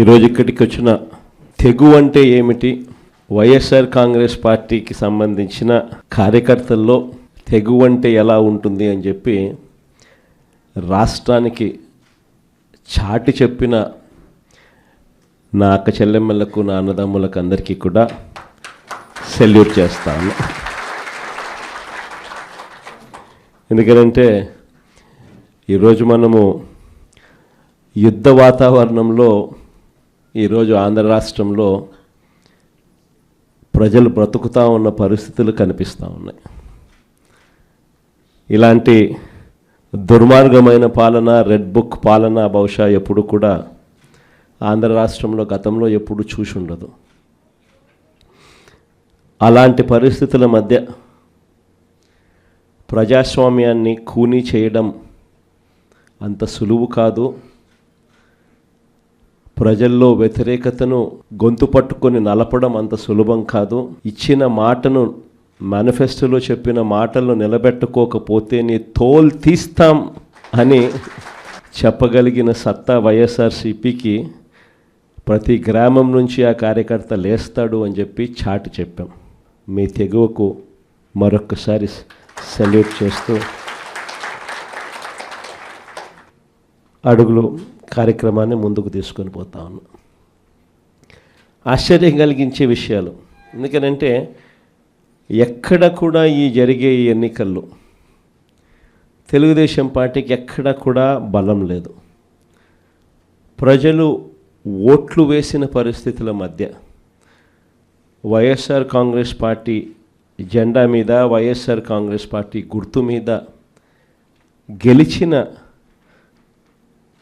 ఈరోజు ఇక్కడికి వచ్చిన తెగు అంటే ఏమిటి? వైఎస్ఆర్ కాంగ్రెస్ పార్టీకి సంబంధించిన కార్యకర్తల్లో తెగు అంటే ఎలా ఉంటుంది అని చెప్పి రాష్ట్రానికి చాటి చెప్పిన నా అక్క చెల్లెమ్మలకు నా అన్నదమ్ములకు అందరికీ కూడా సెల్యూట్ చేస్తాను ఎందుకంటే ఈరోజు మనము యుద్ధ వాతావరణంలో ఈరోజు ఆంధ్ర రాష్ట్రంలో ప్రజలు బ్రతుకుతూ ఉన్న పరిస్థితులు కనిపిస్తూ ఉన్నాయి. ఇలాంటి దుర్మార్గమైన పాలన రెడ్ బుక్ పాలన బహుశా ఎప్పుడు కూడా ఆంధ్ర రాష్ట్రంలో గతంలో ఎప్పుడు చూసి ఉండదు. అలాంటి పరిస్థితుల మధ్య ప్రజాస్వామ్యాన్ని కూనీ చేయడం అంత సులువు కాదు. ప్రజల్లో వ్యతిరేకతను గొంతు పట్టుకొని నలపడం అంత సులభం కాదు. ఇచ్చిన మాటను మేనిఫెస్టోలో చెప్పిన మాటలను నిలబెట్టుకోకపోతే నీ తోల్ తీస్తాం అని చెప్పగలిగిన సత్తా వైఎస్ఆర్సీపీకి ప్రతి గ్రామం నుంచి ఆ కార్యకర్త లేస్తాడు అని చెప్పి చాటి చెప్పాం. మీ తెగువకు మరొక్కసారి సెల్యూట్ చేస్తూ అడుగులు కార్యక్రమాన్ని ముందుకు తీసుకొని పోతా ఉన్నాం ఆశ్చర్యం కలిగించే విషయాలు. ఎందుకనంటే ఎక్కడ కూడా ఈ జరిగే ఈ ఎన్నికల్లో తెలుగుదేశం పార్టీకి ఎక్కడ కూడా బలం లేదు. ప్రజలు ఓట్లు వేసిన పరిస్థితుల మధ్య వైఎస్ఆర్ కాంగ్రెస్ పార్టీ జెండా మీద వైఎస్ఆర్ కాంగ్రెస్ పార్టీ గుర్తు మీద గెలిచిన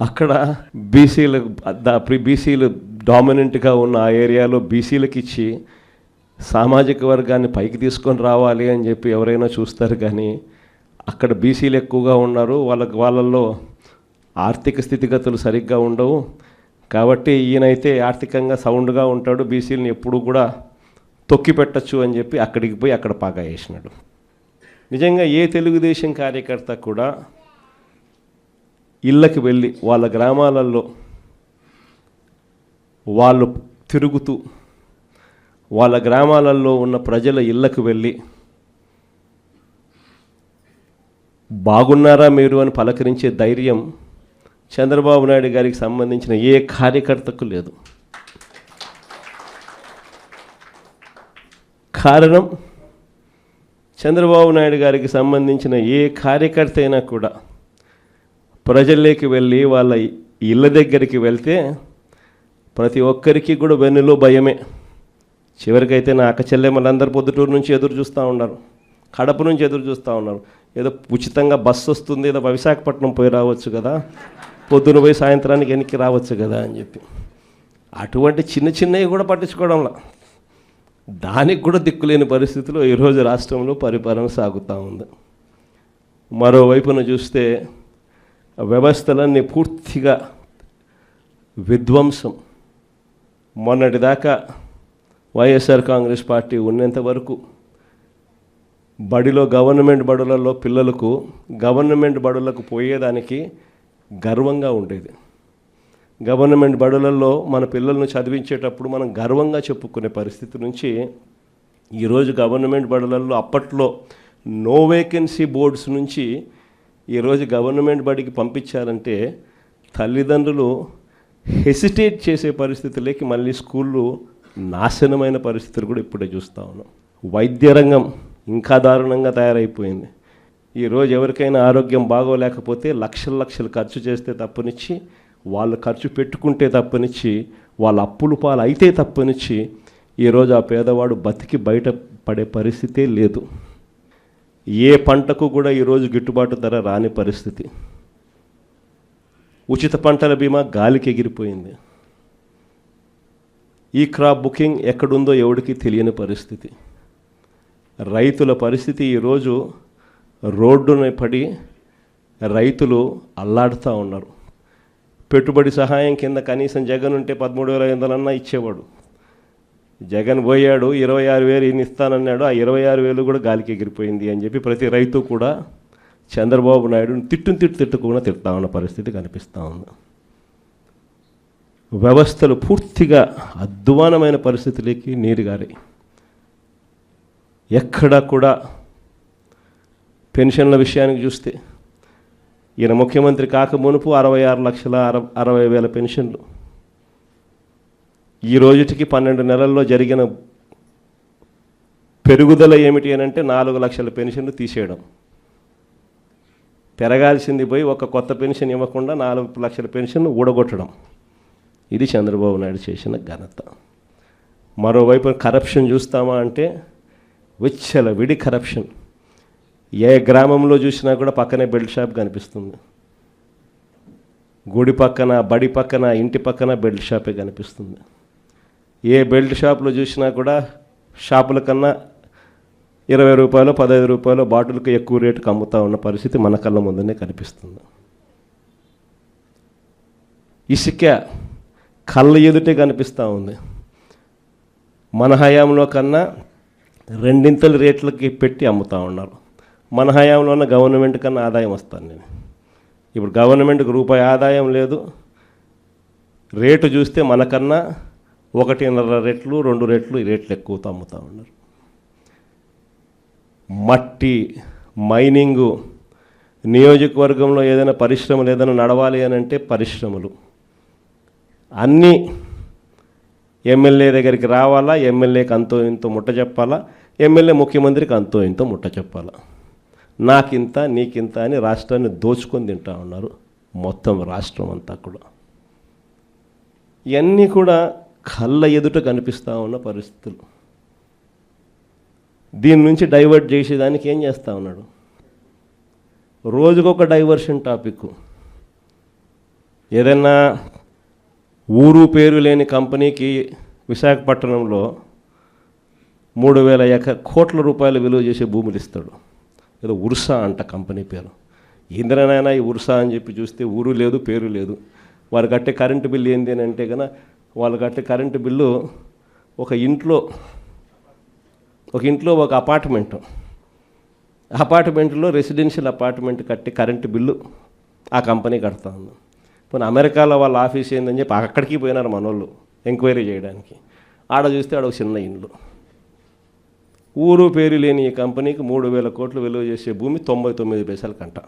అక్కడ బీసీలు బీసీలు డామినెంట్గా ఉన్న ఆ ఏరియాలో బీసీలకు ఇచ్చి సామాజిక వర్గాన్ని పైకి తీసుకొని రావాలి అని చెప్పి ఎవరైనా చూస్తారు కానీ అక్కడ బీసీలు ఎక్కువగా ఉన్నారు. వాళ్ళకి వాళ్ళల్లో ఆర్థిక స్థితిగతులు సరిగ్గా ఉండవు. కాబట్టి ఈయనైతే ఆర్థికంగా సౌండ్గా ఉంటాడు. బీసీలను ఎప్పుడు కూడా తొక్కి పెట్టచ్చు అని చెప్పి అక్కడికి పోయి అక్కడ పాగా వేసినాడు. నిజంగా ఏ తెలుగుదేశం కార్యకర్త కూడా ఇళ్ళకి వెళ్ళి వాళ్ళ గ్రామాలలో వాళ్ళు తిరుగుతూ వాళ్ళ గ్రామాలలో ఉన్న ప్రజల ఇళ్ళకు వెళ్ళి బాగున్నారా మీరు? అని పలకరించే ధైర్యం చంద్రబాబు నాయుడు గారికి సంబంధించిన ఏ కార్యకర్తకు లేదు. కారణం చంద్రబాబు నాయుడు గారికి సంబంధించిన ఏ కార్యకర్త అయినా కూడా ప్రజల్లోకి వెళ్ళి వాళ్ళ ఇళ్ళ దగ్గరికి వెళ్తే ప్రతి ఒక్కరికి కూడా వెన్నులో భయమే. చివరికైతే నా అక్క చెల్లెమ్మలందరూ పొద్దుటూరు నుంచి ఎదురు చూస్తూ ఉన్నారు. కడప నుంచి ఎదురు చూస్తూ ఉన్నారు. ఏదో ఉచితంగా బస్సు వస్తుంది ఏదో విశాఖపట్నం పోయి రావచ్చు కదా పొద్దున పోయి సాయంత్రానికి వెనక్కి రావచ్చు కదా అని చెప్పి. అటువంటి చిన్న చిన్నవి కూడా పట్టించుకోవడంలా. దానికి కూడా దిక్కులేని పరిస్థితిలో ఈరోజు రాష్ట్రంలో పరిపాలన సాగుతూ ఉంది. మరోవైపున చూస్తే వ్యవస్థలన్నీ పూర్తిగా విధ్వంసం. మొన్నటిదాకా వైఎస్ఆర్ కాంగ్రెస్ పార్టీ ఉన్నంత వరకు బడిలో గవర్నమెంట్ బడులలో పిల్లలకు గవర్నమెంట్ బడులకు పోయేదానికి గర్వంగా ఉండేది. గవర్నమెంట్ బడులలో మన పిల్లలను చదివించేటప్పుడు మనం గర్వంగా చెప్పుకునే పరిస్థితి నుంచి ఈరోజు గవర్నమెంట్ బడులలో అప్పట్లో నో వేకెన్సీ బోర్డ్స్ నుంచి ఈరోజు గవర్నమెంట్ బడికి పంపించారంటే తల్లిదండ్రులు హెసిటేట్ చేసే పరిస్థితులకి మళ్ళీ స్కూళ్ళు నాశనమైన పరిస్థితులు కూడా ఇప్పుడే చూస్తూ ఉన్నాం. వైద్య రంగం ఇంకా దారుణంగా తయారైపోయింది. ఈరోజు ఎవరికైనా ఆరోగ్యం బాగోలేకపోతే లక్షల లక్షలు ఖర్చు చేస్తే తప్పనిచ్చి వాళ్ళు ఖర్చు పెట్టుకుంటే తప్పనిచ్చి వాళ్ళ అప్పులు పాలు అయితే తప్పనిచ్చి ఈరోజు ఆ పేదవాడు బతికి బయట పడే పరిస్థితే లేదు. ఏ పంటకు కూడా ఈరోజు గిట్టుబాటు ధర రాని పరిస్థితి. ఉచిత పంటల బీమా గాలికి ఎగిరిపోయింది. ఈ క్రాప్ బుకింగ్ ఎక్కడుందో ఎవడికి తెలియని పరిస్థితి. రైతుల పరిస్థితి ఈరోజు రోడ్డున పడి రైతులు అల్లాడుతూ ఉన్నారు. పెట్టుబడి సహాయం కింద కనీసం జగన్ ఉంటే పదమూడు వేల ఐదు వందలన్నా ఇచ్చేవాడు. జగన్ పోయాడు ఇరవై ఆరు వేలు ఈయన ఇస్తానన్నాడు ఆ ఇరవై ఆరు వేలు కూడా గాలికి ఎగిరిపోయింది అని చెప్పి ప్రతి రైతు కూడా చంద్రబాబు నాయుడు తిట్టును తిట్టు తిట్టుకుండా తిడతా ఉన్న పరిస్థితి కనిపిస్తూ ఉంది. వ్యవస్థలు పూర్తిగా అధ్వానమైన పరిస్థితులకి నీరు గారి. ఎక్కడా కూడా పెన్షన్ల విషయానికి చూస్తే ఈయన ముఖ్యమంత్రి కాక మునుపు అరవై ఆరు లక్షల అర అరవై వేల పెన్షన్లు. ఈ రోజుటికి పన్నెండు నెలల్లో జరిగిన పెరుగుదల ఏమిటి అని అంటే నాలుగు లక్షల పెన్షన్లు తీసేయడం. పెరగాల్సింది పోయి ఒక కొత్త పెన్షన్ ఇవ్వకుండా నాలుగు లక్షల పెన్షన్ ఊడగొట్టడం. ఇది చంద్రబాబు నాయుడు చేసిన ఘనత. మరోవైపు కరప్షన్ చూస్తామా అంటే విచ్చల విడి కరప్షన్. ఏ గ్రామంలో చూసినా కూడా పక్కనే బెల్ట్ షాప్ కనిపిస్తుంది. గుడి పక్కన బడి పక్కన ఇంటి పక్కన బెల్ట్ షాపే కనిపిస్తుంది. ఏ బెల్ట్ షాప్లో చూసినా కూడా షాపుల కన్నా ఇరవై రూపాయలు పదహైదు రూపాయలు బాటిల్కి ఎక్కువ రేటుకి అమ్ముతా ఉన్న పరిస్థితి మన కళ్ళ ముందునే కనిపిస్తుంది. ఇసుక కళ్ళ ఎదుటే కనిపిస్తూ ఉంది. మన హయాంలో కన్నా రెండింతల రేట్లకి పెట్టి అమ్ముతూ ఉన్నారు. మన హయాంలో ఉన్న గవర్నమెంట్ కన్నా ఆదాయం వస్తాను నేను. ఇప్పుడు గవర్నమెంట్కి రూపాయి ఆదాయం లేదు. రేటు చూస్తే మనకన్నా ఒకటిన్నర రెట్లు రెండు రెట్లు ఈ రేట్లు ఎక్కువతో అమ్ముతూ ఉన్నారు. మట్టి మైనింగు నియోజకవర్గంలో ఏదైనా పరిశ్రమలు ఏదైనా నడవాలి అని అంటే పరిశ్రమలు. అన్నీ ఎమ్మెల్యే దగ్గరికి రావాలా ఎమ్మెల్యేకి అంతో ఇంతో ముట్ట చెప్పాలా ఎమ్మెల్యే ముఖ్యమంత్రికి అంతో ఇంతో ముట్ట చెప్పాలా. నాకింత నీకింత అని రాష్ట్రాన్ని దోచుకొని తింటా ఉన్నారు మొత్తం రాష్ట్రం అంతా కూడా. ఇవన్నీ కూడా కళ్ళ ఎదుట కనిపిస్తూ ఉన్న పరిస్థితులు. దీని నుంచి డైవర్ట్ చేసేదానికి ఏం చేస్తూ ఉన్నాడు? రోజుకొక డైవర్షన్ టాపిక్. ఏదైనా ఊరు పేరు లేని కంపెనీకి విశాఖపట్నంలో మూడు వేల ఎక కోట్ల రూపాయలు విలువ చేసే భూములు ఇస్తాడు. ఏదో ఉర్సా అంట కంపెనీ పేరు. ఇంద్రనైనా ఈ ఉర్సా అని చెప్పి చూస్తే ఊరు లేదు పేరు లేదు. వారు కట్టే కరెంటు బిల్లు ఏంది అని అంటే కనుక వాళ్ళు కట్టే కరెంటు బిల్లు ఒక ఇంట్లో ఒక ఇంట్లో ఒక అపార్ట్మెంట్. అపార్ట్మెంట్లో రెసిడెన్షియల్ అపార్ట్మెంట్ కట్టి కరెంటు బిల్లు ఆ కంపెనీ కడతా ఉంది. పోనీ అమెరికాలో వాళ్ళ ఆఫీస్ ఏందని చెప్పి అక్కడికి పోయినారు మనోళ్ళు ఎంక్వైరీ చేయడానికి. ఆడ చూస్తే ఆడ ఒక చిన్న ఇండ్లు ఊరు పేరు లేని ఈ కంపెనీకి మూడు వేల కోట్లు విలువ చేసే భూమి తొంభై తొమ్మిది పైసలు కంట.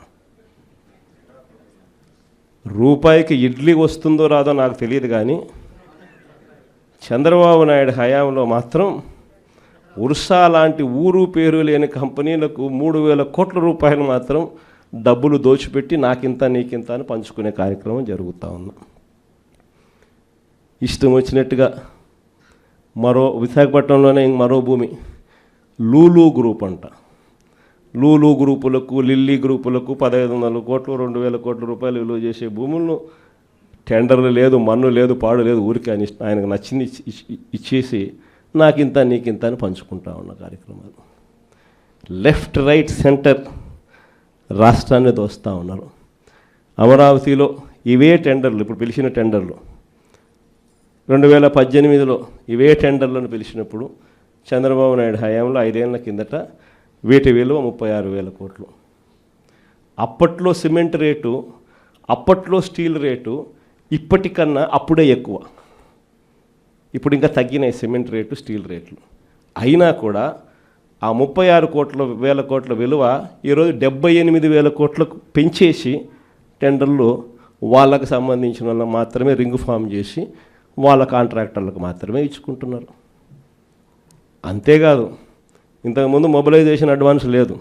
రూపాయికి ఇడ్లీ వస్తుందో రాదో నాకు తెలియదు కానీ చంద్రబాబు నాయుడు హయాంలో మాత్రం ఉర్సా లాంటి ఊరు పేరు లేని కంపెనీలకు మూడు వేల కోట్ల రూపాయలు మాత్రం డబ్బులు దోచిపెట్టి నాకింత నీకింత అని పంచుకునే కార్యక్రమం జరుగుతూ ఉంది. ఇష్టం వచ్చినట్టుగా మరో విశాఖపట్నంలోనే మరో భూమి లూలు గ్రూప్ అంట. లూలు గ్రూపులకు లిల్లీ గ్రూపులకు పదహైదు వందల కోట్లు రెండు వేల కోట్ల రూపాయలు విలువ చేసే భూములను టెండర్లు లేదు మన్ను లేదు పాడు లేదు ఊరికి అని ఆయనకు నచ్చింది ఇచ్చేసి నాకింత నీకింత అని పంచుకుంటా ఉన్న కార్యక్రమాలు. లెఫ్ట్ రైట్ సెంటర్ రాష్ట్రాన్ని దోస్తూ ఉన్నారు. అమరావతిలో ఇవే టెండర్లు ఇప్పుడు పిలిచిన టెండర్లు. రెండు వేల పద్దెనిమిదిలో ఇవే టెండర్లను పిలిచినప్పుడు చంద్రబాబు నాయుడు హయాంలో ఐదేళ్ళ కిందట వీటి విలువ ముప్పై ఆరు వేల కోట్లు. అప్పట్లో సిమెంట్ రేటు అప్పట్లో స్టీల్ రేటు ఇప్పటికన్నా అప్పుడే ఎక్కువ. ఇప్పుడు ఇంకా తగ్గినాయి సిమెంట్ రేట్లు స్టీల్ రేట్లు. అయినా కూడా ఆ ముప్పై ఆరు కోట్ల వేల కోట్ల విలువ ఈరోజు డెబ్బై ఎనిమిది వేల కోట్లకు పెంచేసి టెండర్లు వాళ్ళకు సంబంధించిన వాళ్ళ మాత్రమే రింగ్ ఫామ్ చేసి వాళ్ళ కాంట్రాక్టర్లకు మాత్రమే ఇచ్చుకుంటున్నారు. అంతేకాదు ఇంతకుముందు మొబిలైజేషన్ అడ్వాన్స్ లేదు.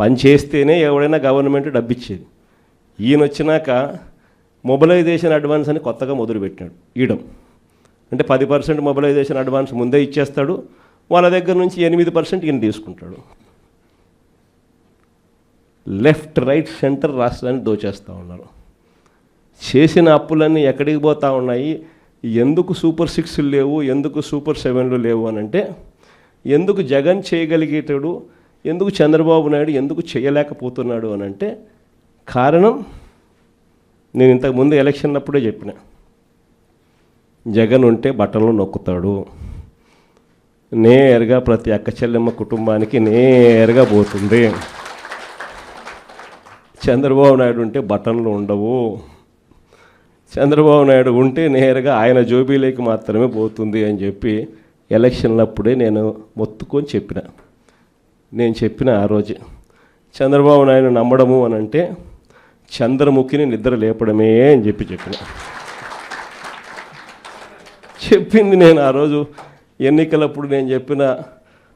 పని చేస్తేనే ఎవడైనా గవర్నమెంట్ డబ్బిచ్చేది. ఈయన వచ్చినాక మొబిలైజేషన్ అడ్వాన్స్ అని కొత్తగా మొదలుపెట్టాడు ఈయడం అంటే పది పర్సెంట్ మొబిలైజేషన్ అడ్వాన్స్ ముందే ఇచ్చేస్తాడు వాళ్ళ దగ్గర నుంచి ఎనిమిది పర్సెంట్ ఈయన తీసుకుంటాడు. లెఫ్ట్ రైట్ సెంటర్ రాష్ట్రాన్ని దోచేస్తూ ఉన్నారు. చేసిన అప్పులన్నీ ఎక్కడికి పోతూ ఉన్నాయి? ఎందుకు సూపర్ సిక్స్లు లేవు? ఎందుకు సూపర్ సెవెన్లు లేవు అని అంటే ఎందుకు జగన్ చేయగలిగేటాడు ఎందుకు చంద్రబాబు నాయుడు ఎందుకు చేయలేకపోతున్నాడు అని అంటే కారణం నేను ఇంతకుముందు ఎలక్షన్ అప్పుడే చెప్పిన. జగన్ ఉంటే బట్టలు నొక్కుతాడు. నేరుగా ప్రతి అక్క చెల్లెమ్మ కుటుంబానికి నేరుగా పోతుంది. చంద్రబాబు నాయుడు ఉంటే బటన్లు ఉండవు. చంద్రబాబు నాయుడు ఉంటే నేరుగా ఆయన జోబీలోకి మాత్రమే పోతుంది అని చెప్పి ఎలక్షన్లప్పుడే నేను మొత్తుకొని చెప్పిన. నేను చెప్పిన ఆ రోజు. చంద్రబాబు నాయుడు నమ్మడము అని అంటే చంద్రముఖిని నిద్ర లేపడమే అని చెప్పి చెప్పిన. చెప్పింది నేను ఆ రోజు ఎన్నికలప్పుడు నేను చెప్పిన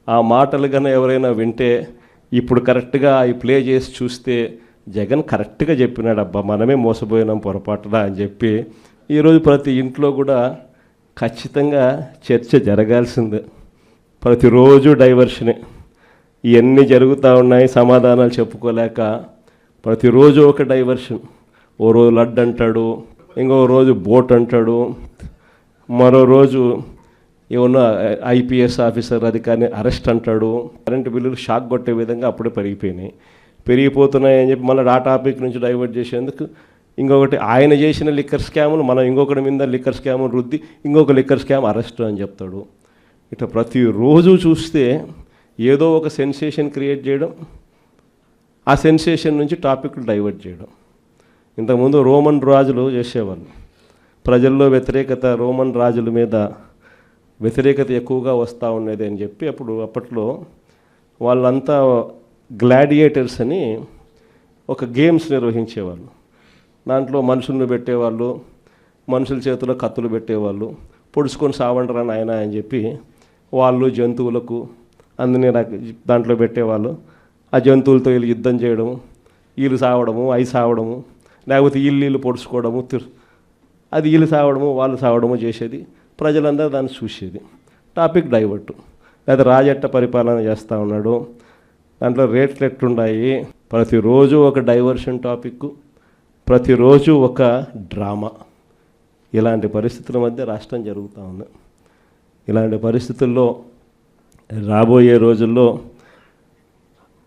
ఆ మాటలు కన్నా ఎవరైనా వింటే ఇప్పుడు కరెక్ట్గా ఈ ప్లే చేసి చూస్తే జగన్ కరెక్ట్గా చెప్పినాడు అబ్బా మనమే మోసపోయినాం పొరపాటున అని చెప్పి ఈరోజు ప్రతి ఇంట్లో కూడా ఖచ్చితంగా చర్చ జరగాల్సిందే. ప్రతిరోజు డైవర్షనే. ఇవన్నీ జరుగుతూ ఉన్నాయి సమాధానాలు చెప్పుకోలేక ప్రతిరోజు ఒక డైవర్షన్ ఓ రోజు లడ్డు అంటాడు ఇంకో రోజు బోట్ అంటాడు మరో రోజు ఏమన్నా ఐపీఎస్ ఆఫీసర్ అధికారిని అరెస్ట్ అంటాడు. కరెంటు బిల్లులు షాక్ కొట్టే విధంగా అప్పుడే పెరిగిపోయినాయి. పెరిగిపోతున్నాయని చెప్పి మళ్ళీ ఆ టాపిక్ నుంచి డైవర్ట్ చేసేందుకు ఇంకొకటి ఆయన చేసిన లిక్కర్ స్కాములు మనం ఇంకొకటి మీద లిక్కర్ స్కాములు రుద్ది ఇంకొక లిక్కర్ స్కామ్ అరెస్ట్ అని చెప్తాడు. ఇట్లా ప్రతిరోజు చూస్తే ఏదో ఒక సెన్సేషన్ క్రియేట్ చేయడం ఆ సెన్సేషన్ నుంచి టాపిక్లు డైవర్ట్ చేయడం. ఇంతకుముందు రోమన్ రాజులు చేసేవాళ్ళు. ప్రజల్లో వ్యతిరేకత రోమన్ రాజుల మీద వ్యతిరేకత ఎక్కువగా వస్తూ ఉండేది అని చెప్పి అప్పుడు అప్పట్లో వాళ్ళంతా గ్లాడియేటర్స్ అని ఒక గేమ్స్ నిర్వహించేవాళ్ళు. దాంట్లో మనుషులను పెట్టేవాళ్ళు మనుషుల చేతిలో కత్తులు పెట్టేవాళ్ళు పొడుచుకొని సావండరా నాయన అని చెప్పి వాళ్ళు జంతువులకు అందరినీ దాంట్లో పెట్టేవాళ్ళు. ఆ జంతువులతో వీళ్ళు యుద్ధం చేయడము వీళ్ళు సావడము అవి సావడము లేకపోతే ఇల్లు ఇల్లు పొడుచుకోవడము తిరు అది వీళ్ళు సావడము వాళ్ళు సావడము చేసేది. ప్రజలందరూ దాన్ని చూసేది. Topic divert. లేదా రాజట్ట పరిపాలన చేస్తూ ఉన్నాడు దాంట్లో రేట్లు ఎట్లున్నాయి ప్రతిరోజు ఒక డైవర్షన్ టాపిక్ ప్రతిరోజు ఒక డ్రామా. ఇలాంటి పరిస్థితుల మధ్య రాష్ట్రం జరుగుతూ ఉంది. ఇలాంటి పరిస్థితుల్లో రాబోయే రోజుల్లో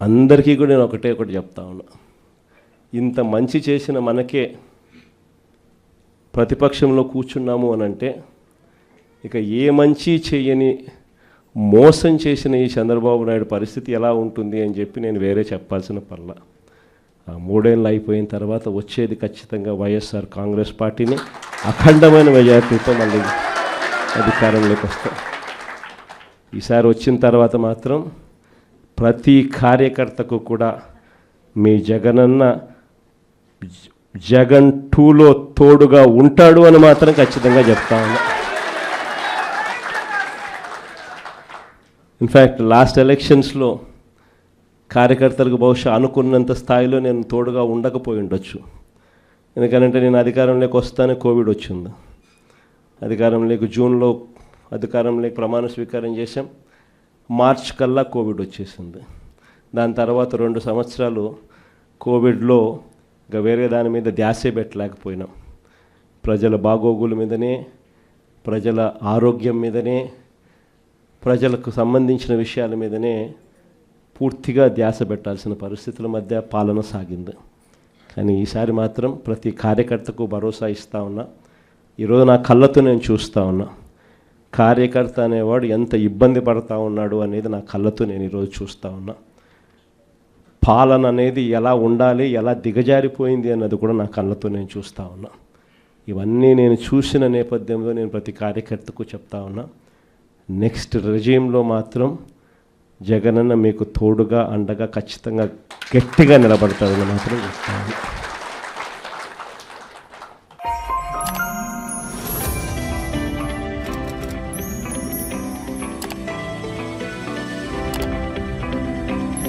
అందరికీ కూడా నేను ఒకటే ఒకటి చెప్తా ఉన్నా. ఇంత మంచి చేసిన మనకే ప్రతిపక్షంలో కూర్చున్నాము అని అంటే ఇక ఏ మంచి చేయని మోసం చేసిన ఈ చంద్రబాబు నాయుడు పరిస్థితి ఎలా ఉంటుంది అని చెప్పి నేను వేరే చెప్పాల్సిన పర్ల. ఆ మూడేళ్ళు అయిపోయిన తర్వాత వచ్చేది ఖచ్చితంగా వైఎస్ఆర్ కాంగ్రెస్ పార్టీని. అఖండమైన మెజార్టీతో మళ్ళీ అధికారంలోకి వస్తాం. ఈసారి వచ్చిన తర్వాత మాత్రం ప్రతి కార్యకర్తకు కూడా మీ జగనన్న జగన్ టూలో తోడుగా ఉంటాడు అని మాత్రం ఖచ్చితంగా చెప్తా ఉన్నా. ఇన్ఫ్యాక్ట్ లాస్ట్ ఎలక్షన్స్లో కార్యకర్తలకు బహుశా అనుకున్నంత స్థాయిలో నేను తోడుగా ఉండకపోయి ఉండొచ్చు. ఎందుకంటే నేను అధికారంలోకి వస్తానే కోవిడ్ వచ్చింది. అధికారంలోకి జూన్లో అధికారంలోకి ప్రమాణ స్వీకారం చేశాం. మార్చ్ కల్లా కోవిడ్ వచ్చేసింది. దాని తర్వాత రెండు సంవత్సరాలు కోవిడ్లో ఇంకా వేరే దాని మీద ధ్యాసే పెట్టలేకపోయినాం. ప్రజల బాగోగుల మీదనే ప్రజల ఆరోగ్యం మీదనే ప్రజలకు సంబంధించిన విషయాల మీదనే పూర్తిగా ధ్యాస పెట్టాల్సిన పరిస్థితుల మధ్య పాలన సాగింది. కానీ ఈసారి మాత్రం ప్రతి కార్యకర్తకు భరోసా ఇస్తా ఉన్నా. ఈరోజు నా కళ్ళతో నేను చూస్తూ ఉన్నా. కార్యకర్త అనేవాడు ఎంత ఇబ్బంది పడతా ఉన్నాడు అనేది నా కళ్ళతో నేను ఈరోజు చూస్తూ ఉన్నా. పాలన అనేది ఎలా ఉండాలి ఎలా దిగజారిపోయింది అన్నది కూడా నా కళ్ళతో నేను చూస్తూ ఉన్నా. ఇవన్నీ నేను చూసిన నేపథ్యంలో నేను ప్రతి కార్యకర్తకు చెప్తా ఉన్నా. నెక్స్ట్ రెజీంలో మాత్రం జగనన్న మీకు తోడుగా అండగా ఖచ్చితంగా గట్టిగా నిలబడతాడని మాత్రం చెప్తాను